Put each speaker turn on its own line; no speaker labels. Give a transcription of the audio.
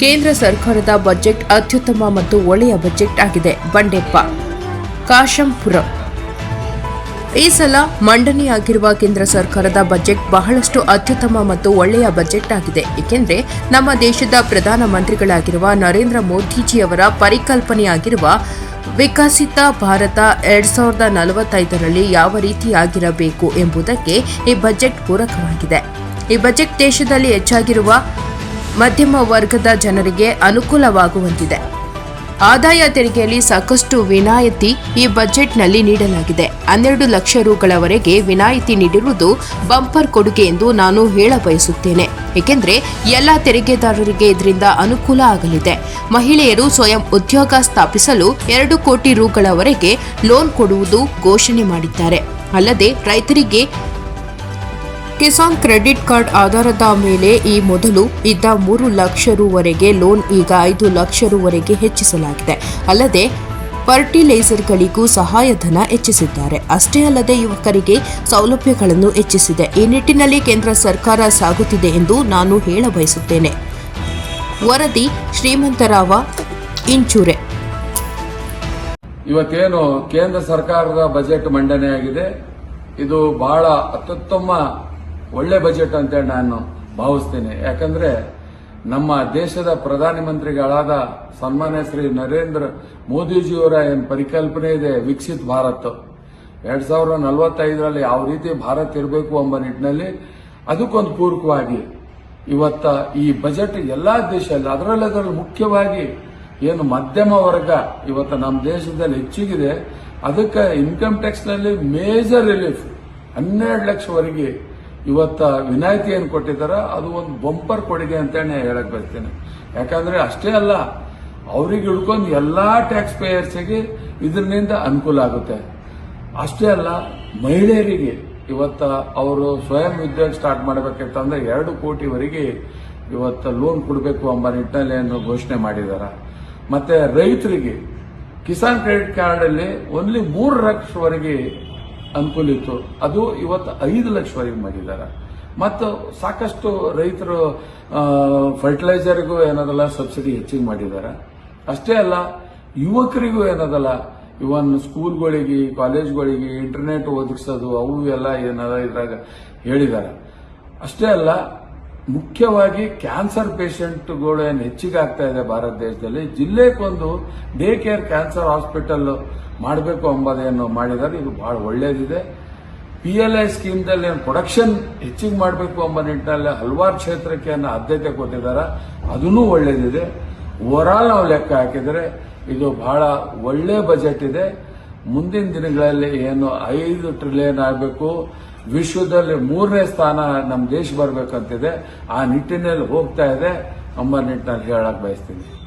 ಕೇಂದ್ರ ಸರ್ಕಾರದ ಬಜೆಟ್ ಅತ್ಯುತ್ತಮ ಮತ್ತು ಒಳ್ಳೆಯ ಬಜೆಟ್ ಆಗಿದೆ. ಬಂಡೆಪ್ಪ, ಕಾಶಂಪುರ. ಈ ಸಲ ಮಂಡನೆಯಾಗಿರುವ ಕೇಂದ್ರ ಸರ್ಕಾರದ ಬಜೆಟ್ ಬಹಳಷ್ಟು ಅತ್ಯುತ್ತಮ ಮತ್ತು ಒಳ್ಳೆಯ ಬಜೆಟ್ ಆಗಿದೆ. ಏಕೆಂದರೆ, ನಮ್ಮ ದೇಶದ ಪ್ರಧಾನಮಂತ್ರಿಗಳಾಗಿರುವ ನರೇಂದ್ರ ಮೋದಿಜಿಯವರ ಪರಿಕಲ್ಪನೆಯಾಗಿರುವ ವಿಕಸಿತ ಭಾರತ ಎರಡ್ ಸಾವಿರದ ನಲವತ್ತೈದರಲ್ಲಿ ಯಾವ ರೀತಿಯಾಗಿರಬೇಕು ಎಂಬುದಕ್ಕೆ ಈ ಬಜೆಟ್ ಪೂರಕವಾಗಿದೆ. ಈ ಬಜೆಟ್ ದೇಶದಲ್ಲಿ ಹೆಚ್ಚಾಗಿರುವ ಮಧ್ಯಮ ವರ್ಗದ ಜನರಿಗೆ ಅನುಕೂಲವಾಗುವಂತಿದೆ. ಆದಾಯ ತೆರಿಗೆಯಲ್ಲಿ ಸಾಕಷ್ಟು ವಿನಾಯಿತಿ ಈ ಬಜೆಟ್ನಲ್ಲಿ ನೀಡಲಾಗಿದೆ. ಹನ್ನೆರಡು ಲಕ್ಷ ರುಗಳವರೆಗೆ ವಿನಾಯಿತಿ ನೀಡಿರುವುದು ಬಂಪರ್ ಕೊಡುಗೆ ಎಂದು ನಾನು ಹೇಳ ಬಯಸುತ್ತೇನೆ ಏಕೆಂದರೆ ಎಲ್ಲ ತೆರಿಗೆದಾರರಿಗೆ ಇದರಿಂದ ಅನುಕೂಲ ಆಗಲಿದೆ. ಮಹಿಳೆಯರು ಸ್ವಯಂ ಉದ್ಯೋಗ ಸ್ಥಾಪಿಸಲು ಎರಡು ಕೋಟಿ ರುಗಳವರೆಗೆ ಲೋನ್ ಕೊಡುವುದು ಘೋಷಣೆ ಮಾಡಿದ್ದಾರೆ. ಅಲ್ಲದೆ ರೈತರಿಗೆ ಕಿಸಾನ್ ಕ್ರೆಡಿಟ್ ಕಾರ್ಡ್ ಆಧಾರದ ಮೇಲೆ ಈ ಮೊದಲು ಇದ್ದ ಮೂರು ಲಕ್ಷ ರುವರೆಗೆ ಲೋನ್ ಈಗ ಐದು ಲಕ್ಷ ರುವರೆಗೆ ಹೆಚ್ಚಿಸಲಾಗಿದೆ. ಅಲ್ಲದೆ ಫರ್ಟಿಲೈಸರ್ಗಳಿಗೂ ಸಹಾಯಧನ ಹೆಚ್ಚಿಸಿದ್ದಾರೆ. ಅಷ್ಟೇ ಅಲ್ಲದೆ ಯುವಕರಿಗೆ ಸೌಲಭ್ಯಗಳನ್ನು ಹೆಚ್ಚಿಸಿದೆ. ಈ ನಿಟ್ಟಿನಲ್ಲಿ ಕೇಂದ್ರ ಸರ್ಕಾರ ಸಾಗುತ್ತಿದೆ ಎಂದು ನಾನು ಹೇಳ ಬಯಸುತ್ತೇನೆ ವರದಿ ಶ್ರೀಮಂತರಾವ ಇಂಚೂರೆ.
ಇವತ್ತೇನು ಕೇಂದ್ರ ಸರ್ಕಾರದ ಬಜೆಟ್ ಮಂಡನೆಯಾಗಿದೆ. ಇದು ಬಹಳ ಅತ್ಯುತ್ತಮ ಒಳ್ಳೆ ಬಜೆಟ್ ಅಂತೇಳಿ ನಾನು ಭಾವಿಸ್ತೇನೆ. ಯಾಕಂದ್ರೆ ನಮ್ಮ ದೇಶದ ಪ್ರಧಾನಮಂತ್ರಿಗಳಾದ ಸನ್ಮಾನ್ಯ ಶ್ರೀ ನರೇಂದ್ರ ಮೋದಿಜಿಯವರ ಏನ್ ಪರಿಕಲ್ಪನೆ ಇದೆ, ವಿಕಸಿತ್ ಭಾರತ್. ಎರಡ್ ಸಾವಿರದ ನಲವತ್ತೈದರಲ್ಲಿ ಯಾವ ರೀತಿ ಭಾರತ್ ಇರಬೇಕು ಎಂಬ ನಿಟ್ಟಿನಲ್ಲಿ ಅದಕ್ಕೊಂದು ಪೂರಕವಾಗಿ ಇವತ್ತ ಈ ಬಜೆಟ್ ಎಲ್ಲಾ ದೇಶದಲ್ಲಿ ಅದರಲ್ಲಿ ಅದರಲ್ಲಿ ಮುಖ್ಯವಾಗಿ ಏನು ಮಧ್ಯಮ ವರ್ಗ ಇವತ್ತು ನಮ್ಮ ದೇಶದಲ್ಲಿ ಹೆಚ್ಚಿಗಿದೆ. ಅದಕ್ಕೆ ಇನ್ಕಮ್ ಟ್ಯಾಕ್ಸ್ನಲ್ಲಿ ಮೇಜರ್ ರಿಲೀಫ್ ಹನ್ನೆರಡು ಲಕ್ಷವರೆಗೆ ಇವತ್ತ ವಿನಾಯಿತಿ ಏನು ಕೊಟ್ಟಿದ್ದಾರೆ ಅದು ಒಂದು ಬಂಪರ್ ಕೊಡುಗೆ ಅಂತೇಳಿ ಹೇಳಕ್ ಬರ್ತೇನೆ ಯಾಕಂದ್ರೆ ಅಷ್ಟೇ ಅಲ್ಲ, ಅವ್ರಿಗೆ ಹಿಡ್ಕೊಂಡು ಎಲ್ಲಾ ಟ್ಯಾಕ್ಸ್ ಪೇಯರ್ಸ್ಗೆ ಇದರಿಂದ ಅನುಕೂಲ ಆಗುತ್ತೆ. ಅಷ್ಟೇ ಅಲ್ಲ, ಮಹಿಳೆಯರಿಗೆ ಇವತ್ತ ಅವರು ಸ್ವಯಂ ಉದ್ಯೋಗ ಸ್ಟಾರ್ಟ್ ಮಾಡಬೇಕಿತ್ತಂದ್ರೆ ಎರಡು ಕೋಟಿವರೆಗೆ ಇವತ್ತು ಲೋನ್ ಕೊಡಬೇಕು ಎಂಬ ನಿಟ್ಟಿನಲ್ಲಿ ಏನು ಘೋಷಣೆ ಮಾಡಿದಾರ ಮತ್ತೆ ರೈತರಿಗೆ ಕಿಸಾನ್ ಕ್ರೆಡಿಟ್ ಕಾರ್ಡ್ ಅಲ್ಲಿ ಓನ್ಲಿ ಮೂರು ಲಕ್ಷವರೆಗೆ ಅನುಕೂಲ ಇತ್ತು ಅದು ಇವತ್ತು ಐದು ಲಕ್ಷವರೆಗೆ ಮಾಡಿದ್ದಾರೆ. ಮತ್ತು ಸಾಕಷ್ಟು ರೈತರು ಫರ್ಟಿಲೈಸರ್ಗೂ ಏನದಲ್ಲ ಸಬ್ಸಿಡಿ ಹೆಚ್ಚಿಗೆ ಮಾಡಿದ್ದಾರೆ. ಅಷ್ಟೇ ಅಲ್ಲ, ಯುವಕರಿಗೂ ಏನದಲ್ಲ, ಇವನ್ ಸ್ಕೂಲ್ಗಳಿಗೆ ಕಾಲೇಜ್ಗಳಿಗೆ ಇಂಟರ್ನೆಟ್ ಒದಗಿಸೋದು, ಅವು ಎಲ್ಲ ಏನದ ಇದ್ರಾಗ ಹೇಳಿದ್ದಾರೆ. ಅಷ್ಟೇ ಅಲ್ಲ ಮುಖ್ಯವಾಗಿ ಕ್ಯಾನ್ಸರ್ ಪೇಷಂಟ್ಗಳು ಏನು ಹೆಚ್ಚಿಗೆ ಆಗ್ತಾ ಇದೆ ಭಾರತ ದೇಶದಲ್ಲಿ. ಜಿಲ್ಲೆಗೊಂದು ಡೇ ಕೇರ್ ಕ್ಯಾನ್ಸರ್ ಹಾಸ್ಪಿಟಲ್ ಮಾಡಬೇಕು ಎಂಬುದೇನು ಮಾಡಿದ್ದಾರೆ. ಇದು ಬಹಳ ಒಳ್ಳೇದಿದೆ. ಪಿ ಎಲ್ ಐ ಸ್ಕೀಮ್ದಲ್ಲಿ ಏನು ಪ್ರೊಡಕ್ಷನ್ ಹೆಚ್ಚಿಗೆ ಮಾಡಬೇಕು ಎಂಬ ನಿಟ್ಟಿನಲ್ಲಿ ಹಲವಾರು ಕ್ಷೇತ್ರಕ್ಕೆ ಆದ್ಯತೆ ಕೊಟ್ಟಿದ್ದಾರೆ. ಅದೂ ಒಳ್ಳೇದಿದೆ. ಓವರಾಲ್ ನಾವು ಲೆಕ್ಕ ಹಾಕಿದರೆ ಇದು ಬಹಳ ಒಳ್ಳೆ ಬಜೆಟ್ ಇದೆ. ಮುಂದಿನ ದಿನಗಳಲ್ಲಿ ಏನು ಐದು ಟ್ರಿಲಿಯನ್ ಆಗಬೇಕು. ವಿಶ್ವದಲ್ಲಿ ಮೂರನೇ ಸ್ಥಾನ ನಮ್ಮ ದೇಶ ಬರಬೇಕಂತಿದೆ ಆ ನಿಟ್ಟಿನಲ್ಲಿ ಹೋಗ್ತಾ ಇದೆ ಎಂಬ ನಿಟ್ಟಿನಲ್ಲಿ ಹೇಳಕ್ ಬಯಸ್ತೀನಿ.